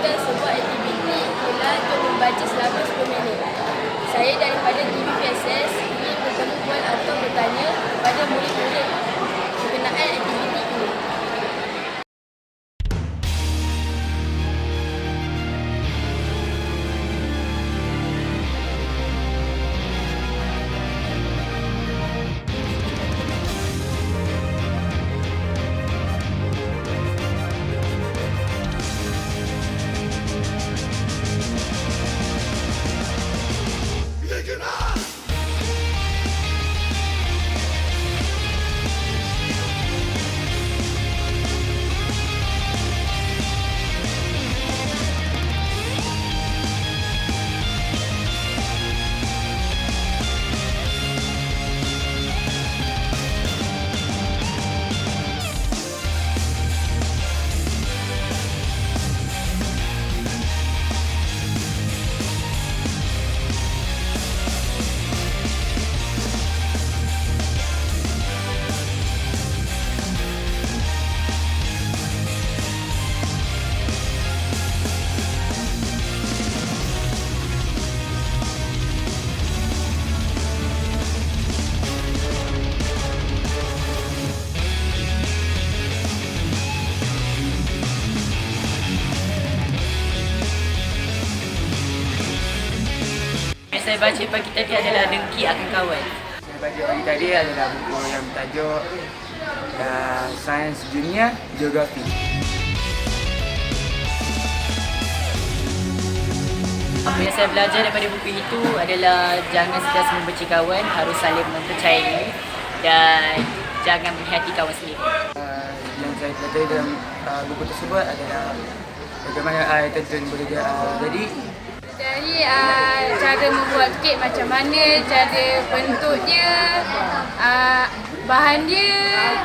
melakukan sebuah aktiviti ialah untuk membaca selama 10 minit. Saya daripada TVPSS ingin bertemu puan atau bertanya saya baca pagi tadi adalah Dengki Akan Kawan. Saya baca pagi tadi adalah buku yang bertajuk uh, Sains Dunia Geografi. Apa yang saya belajar daripada buku itu adalah jangan sentiasa membenci kawan, harus saling mempercayai dan jangan menghati kawan sendiri. Uh, yang saya pelajari dalam uh, buku tersebut adalah bagaimana air terjun boleh uh, jadi cara membuat kek macam mana, cara bentuk dia, uh, bahan dia,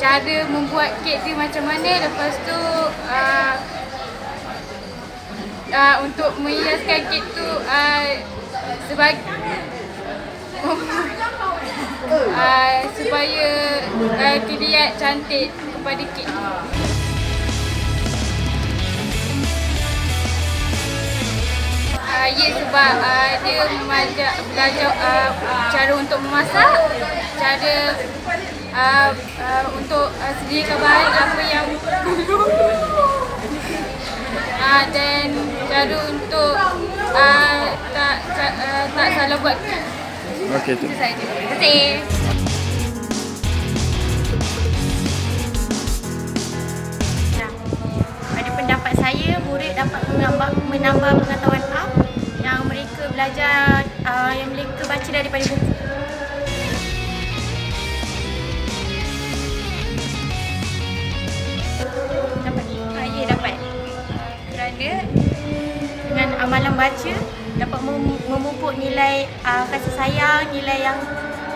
cara membuat kek dia macam mana, lepas tu uh, uh, untuk menghiaskan kek tu uh, sebagai uh, supaya uh, dilihat cantik kepada kek tu. Uh, ya sebab uh, dia mengajar belajar uh, cara untuk memasak, cara uh, uh, untuk uh, sediakan bahan apa yang perlu uh, dan cara untuk uh, tak tak, uh, tak salah buat. Okey tu. Terima kasih. Nah, pada pendapat saya, murid dapat menambah, menambah belajar, uh, yang mereka baca daripada buku. Uh, ya, dengan amalan baca dapat mem- memupuk nilai uh, kasih sayang, nilai yang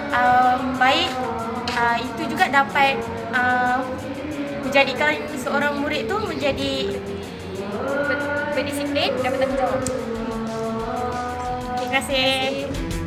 um, baik. Uh, itu juga dapat uh, menjadikan seorang murid tu menjadi ber- berdisiplin dan bertanggungjawab. Terima kasih.